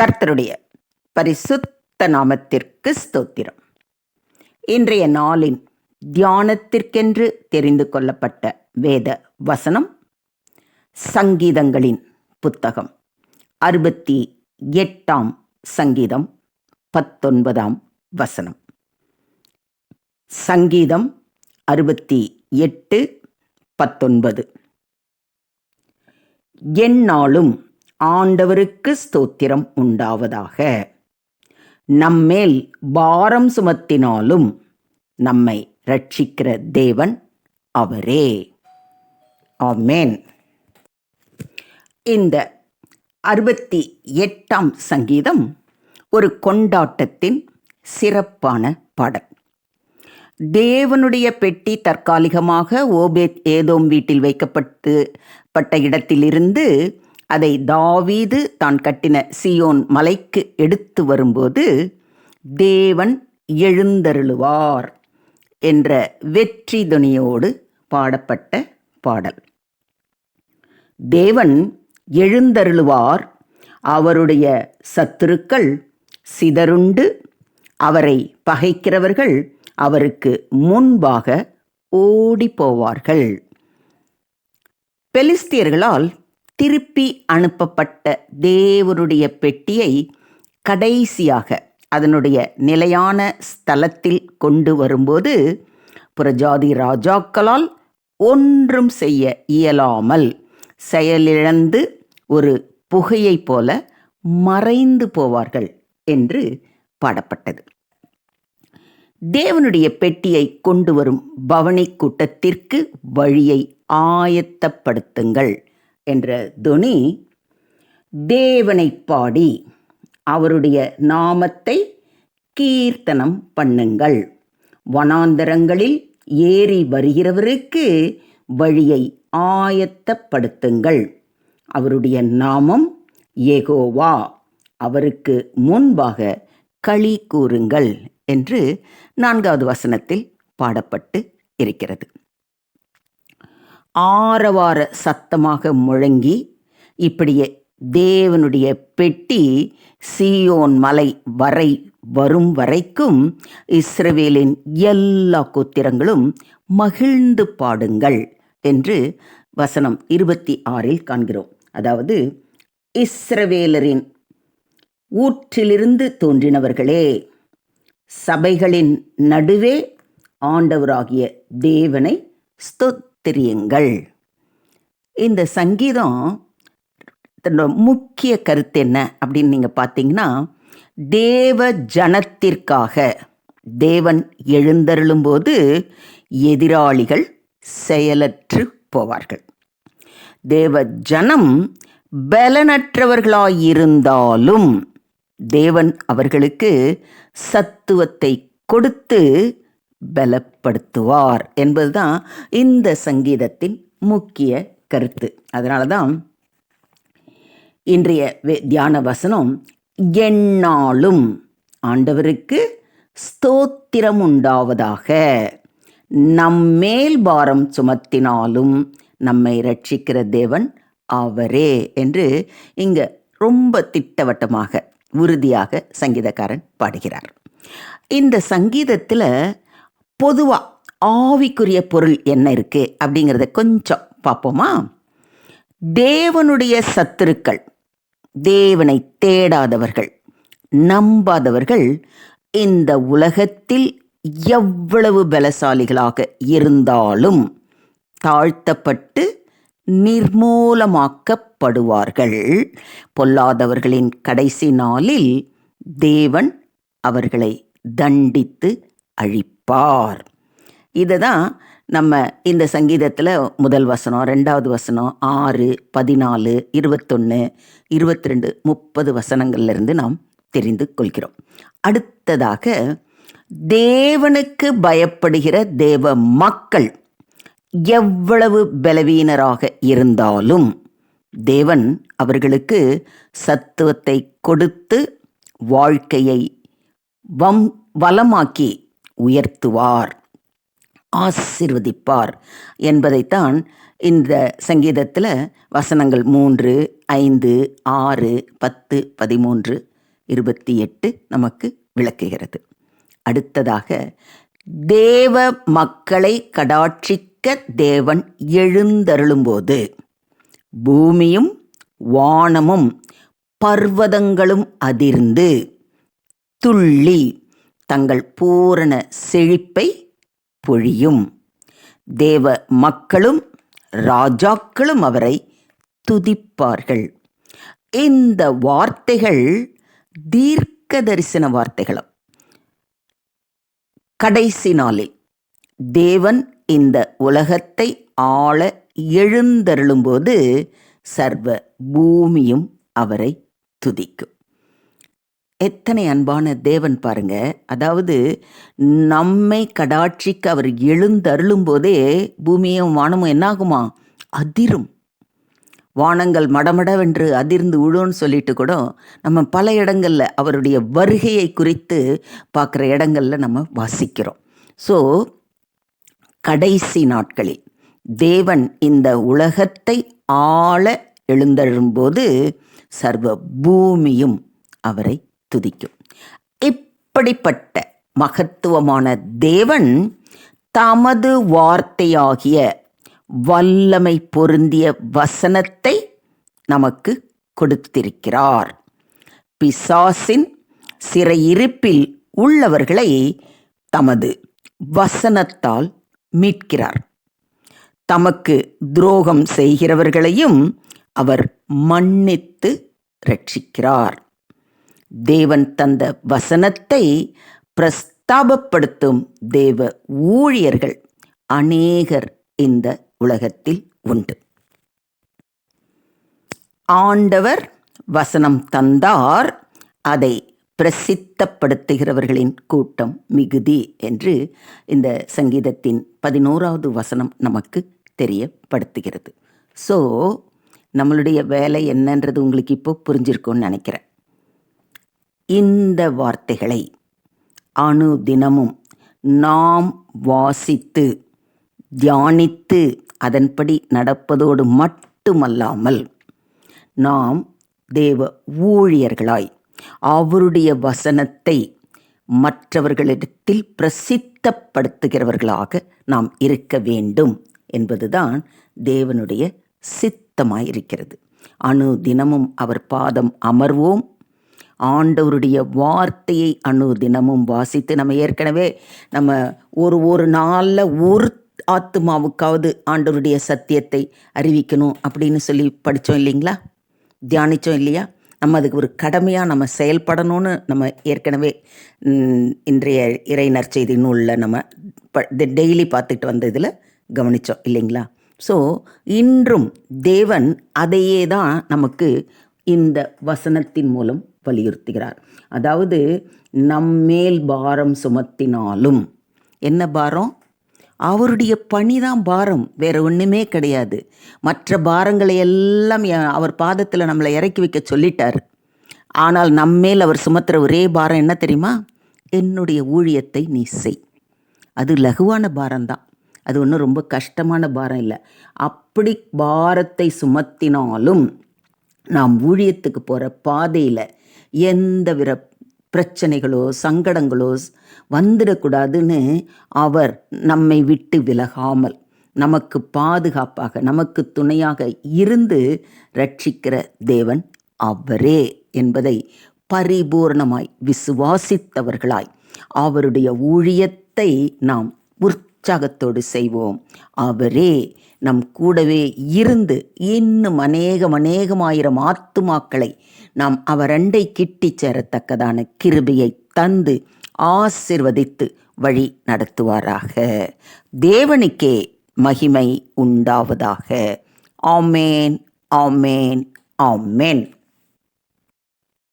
கர்த்தருடைய பரிசுத்த நாமத்திற்கு ஸ்தோத்திரம். இன்றைய நாளின் தியானத்திற்கென்று தெரிந்து கொள்ளப்பட்ட வேத வசனம் சங்கீதங்களின் புத்தகம். அறுபத்தி எட்டாம் சங்கீதம் பத்தொன்பதாம் வசனம். சங்கீதம் அறுபத்தி எட்டு பத்தொன்பது. எந்நாளும் ஆண்டவருக்கு ஸ்தோத்திரம் உண்டாவதாக. நம்மேல் பாரம் சுமத்தினாலும் நம்மை ரட்சிக்கிற தேவன் அவரே. ஆமேன். இந்த அறுபத்தி எட்டாம் சங்கீதம் ஒரு கொண்டாட்டத்தின் சிறப்பான பாடல். தேவனுடைய பெட்டி தற்காலிகமாக ஓபேத் ஏதோம் வீட்டில் வைக்கப்பட்டு பட்ட இடத்திலிருந்து அதை தாவீது தான் கட்டின சியோன் மலைக்கு எடுத்து வரும்போது தேவன் எழுந்தருளுவார் என்ற வெற்றி துணியோடு பாடப்பட்ட பாடல். தேவன் எழுந்தருளுவார் அவருடைய சத்துருக்கள் சிதறுண்டு அவரை பகைக்கிறவர்கள் அவருக்கு முன்பாக ஓடி போவார்கள் பெலிஸ்தியர்களால் திருப்பி அனுப்பப்பட்ட தேவனுடைய பெட்டியை கடைசியாக அதனுடைய நிலையான ஸ்தலத்தில் கொண்டு வரும்போது புறஜாதி ராஜாக்களால் ஒன்றும் செய்ய இயலாமல் செயலிழந்து ஒரு புகையைப் போல மறைந்து போவார்கள் என்று பாடப்பட்டது. தேவனுடைய பெட்டியை கொண்டு வரும் பவனி கூட்டத்திற்கு வழியை ஆயத்தப்படுத்துங்கள். என்ற துணி தேவனை பாடி அவருடைய நாமத்தை கீர்த்தனம் பண்ணுங்கள். வனாந்தரங்களில் ஏறி வருகிறவருக்கு வழியை ஆயத்தப்படுத்துங்கள். அவருடைய நாமம் ஏகோவா அவருக்கு முன்பாக களி கூறுங்கள் என்று நான்காவது வசனத்தில் பாடப்பட்டு இருக்கிறது. ஆரவார சத்தமாக முழங்கி இப்படியே தேவனுடைய பெட்டி சியோன் மலை வரை வரும் வரைக்கும் இஸ்ரவேலின் எல்லா கோத்திரங்களும் மகிழ்ந்து பாடுங்கள் என்று வசனம் இருபத்தி ஆறில் காண்கிறோம். அதாவது இஸ்ரவேலரின் ஊற்றிலிருந்து தோன்றினவர்களே சபைகளின் நடுவே ஆண்டவராகிய தேவனை தெரியுங்கள். இந்த சங்கீதம் தன்னோட முக்கிய கருத்து என்ன அப்படின்னு நீங்கள் பார்த்தீங்கன்னா தேவ ஜனத்திற்காக தேவன் எழுந்தருளும்போது எதிராளிகள் செயலற்று போவார்கள். தேவ ஜனம் பலனற்றவர்களாயிருந்தாலும் தேவன் அவர்களுக்கு சத்துவத்தை கொடுத்து பலப்படுத்துவார் என்பதுதான் இந்த சங்கீதத்தின் முக்கிய கருத்து. அதனால தான் இன்றைய தியான வசனம் எண்ணாலும் ஆண்டவருக்கு ஸ்தோத்திரம் உண்டாவதாக நம்மேல் பாரம் சுமத்தினாலும் நம்மை ரட்சிக்கிற தேவன் அவரே என்று இங்க ரொம்ப திட்டவட்டமாக உறுதியாக சங்கீதக்காரன் பாடுகிறார். இந்த சங்கீதத்தில் பொதுவாக ஆவிக்குரிய பொருள் என்ன இருக்குது அப்படிங்கிறத கொஞ்சம் பார்ப்போமா? தேவனுடைய சத்துருக்கள் தேவனை தேடாதவர்கள் நம்பாதவர்கள் இந்த உலகத்தில் எவ்வளவு பலசாலிகளாக இருந்தாலும் தாழ்த்தப்பட்டு நிர்மூலமாக்கப்படுவார்கள். பொல்லாதவர்களின் கடைசி நாளில் தேவன் அவர்களை தண்டித்து அழிப்பார். இதை தான் நம்ம இந்த சங்கீதத்தில் முதல் வசனம் ரெண்டாவது வசனம் ஆறு பதினாலு இருபத்தொன்று இருபத்தி ரெண்டு முப்பது வசனங்கள்லேருந்து நாம் தெரிந்து கொள்கிறோம். அடுத்ததாக தேவனுக்கு பயப்படுகிற தேவ மக்கள் எவ்வளவு பலவீனராக இருந்தாலும் தேவன் அவர்களுக்கு சத்துவத்தை கொடுத்து வாழ்க்கையை வம் வளமாக்கி உயர்த்துவார் ஆசிர்வதிப்பார் என்பதைத்தான் இந்த சங்கீதத்தில் வசனங்கள் மூன்று ஐந்து ஆறு பத்து பதிமூன்று இருபத்தி எட்டு நமக்கு விளக்குகிறது. அடுத்ததாக தேவ மக்களை கடாட்சிக்க தேவன் எழுந்தருளும்போது பூமியும் வானமும் பர்வதங்களும் அதிர்ந்து துள்ளி தங்கள் பூரண செழிப்பை பொழியும். தேவ மக்களும் ராஜாக்களும் அவரை துதிப்பார்கள். இந்த வார்த்தைகள் தீர்க்க தரிசன வார்த்தைகளும். கடைசி நாளில் தேவன் இந்த உலகத்தை ஆள எழுந்தருளும்போது சர்வ பூமியும் அவரை துதிக்கும். எத்தனை அன்பான தேவன் பாருங்க. அதாவது நம்மை கடாட்சிக்கு அவர் எழுந்தருளும் போதே பூமியும் வானமும் என்னாகுமா? அதிரும். வானங்கள் மடமடவென்று அதிர்ந்து விழுன்னு சொல்லிட்டு கூட நம்ம பல இடங்களில் அவருடைய வருகையை குறித்து பார்க்குற இடங்களில் நம்ம வாசிக்கிறோம். ஸோ கடைசி நாட்களில் தேவன் இந்த உலகத்தை ஆள எழுந்தழும்போது சர்வ பூமியும் அவரை துதிக்கும். இப்படிப்பட்ட மகத்துவமான தேவன் தமது வார்த்தையாகிய வல்லமை பொருந்திய வசனத்தை நமக்கு கொடுத்திருக்கிறார். பிசாசின் சிறையிருப்பில் உள்ளவர்களை தமது வசனத்தால் மீட்கிறார். தமக்கு துரோகம் செய்கிறவர்களையும் அவர் மன்னித்து ரட்சிக்கிறார். தேவன் தந்த வசனத்தை பிரஸ்தாபப்படுத்தும் தேவ ஊழியர்கள் அநேகர் இந்த உலகத்தில் உண்டு. ஆண்டவர் வசனம் தந்தார் அதை பிரசித்தப்படுத்துகிறவர்களின் கூட்டம் மிகுதி என்று இந்த சங்கீதத்தின் பதினோராவது வசனம் நமக்கு தெரியப்படுத்துகிறது. ஸோ நம்மளுடைய வேலை என்னன்றது உங்களுக்கு இப்போ புரிஞ்சிருக்கும்னு நினைக்கிறேன். இந்த வார்த்தைகளை அணு தினமும் நாம் வாசித்து தியானித்து அதன்படி நடப்பதோடு மட்டுமல்லாமல் நாம் தேவ ஊழியர்களாய் அவருடைய வசனத்தை மற்றவர்களிடத்தில் பிரசித்தப்படுத்துகிறவர்களாக நாம் இருக்க வேண்டும் என்பதுதான் தேவனுடைய சித்தமாயிருக்கிறது. அணு தினமும் அவர் பாதம் அமர்வோம். ஆண்டவருடைய வார்த்தையை அணு தினமும் வாசித்து நம்ம ஏற்கனவே நம்ம ஒரு ஒரு நாளில் ஒரு ஆத்மாவுக்காவது ஆண்டவருடைய சத்தியத்தை அறிவிக்கணும் அப்படின்னு சொல்லி படித்தோம் இல்லைங்களா? தியானித்தோம் இல்லையா? நம்ம அதுக்கு ஒரு கடமையாக நம்ம செயல்படணும்னு நம்ம ஏற்கனவே இன்றைய இறை நற்செய்தி நூலில் நம்ம ப டெய்லி பார்த்துட்டு வந்ததில் கவனித்தோம் இல்லைங்களா? ஸோ இன்றும் தேவன் அதையே தான் நமக்கு இந்த வசனத்தின் மூலம் வலியுறுத்துகிறார். அதாவது நம்மேல் பாரம் சுமத்தினாலும் என்ன பாரம்? அவருடைய பணி தான் பாரம் வேற ஒன்றுமே கிடையாது. மற்ற பாரங்களை எல்லாம் அவர் பாதத்தில் நம்மளை இறக்கி வைக்க சொல்லிட்டார். ஆனால் நம்மேல் அவர் சுமத்துற ஒரே பாரம் என்ன தெரியுமா? என்னுடைய ஊழியத்தை நீ செய். அது லகுவான பாரம்தான். அது ஒன்றும் ரொம்ப கஷ்டமான பாரம் இல்லை. அப்படி பாரத்தை சுமத்தினாலும் நாம் ஊழியத்துக்கு போகிற பாதையில் எந்த வித பிரச்சனைகளோ சங்கடங்களோ வந்துடக்கூடாதுன்னு அவர் நம்மை விட்டு விலகாமல் நமக்கு பாதுகாப்பாக நமக்கு துணையாக இருந்து ரட்சிக்கிற தேவன் அவரே என்பதை பரிபூர்ணமாய் விசுவாசித்தவர்களாய் அவருடைய ஊழியத்தை நாம் உற்சாகத்தோடு செய்வோம். அவரே நம் கூடவே இருந்து இன்னும் அநேகம் அநேகமாயிரம் ஆத்துமாக்களை நாம் அவரண்டை கிட்டி சேரத்தக்கதான கிருபியை தந்து ஆசிர்வதித்து வழி நடத்துவாராக. தேவனுக்கே மகிமை உண்டாவதாக. ஆமேன் ஆமேன் ஆமேன்.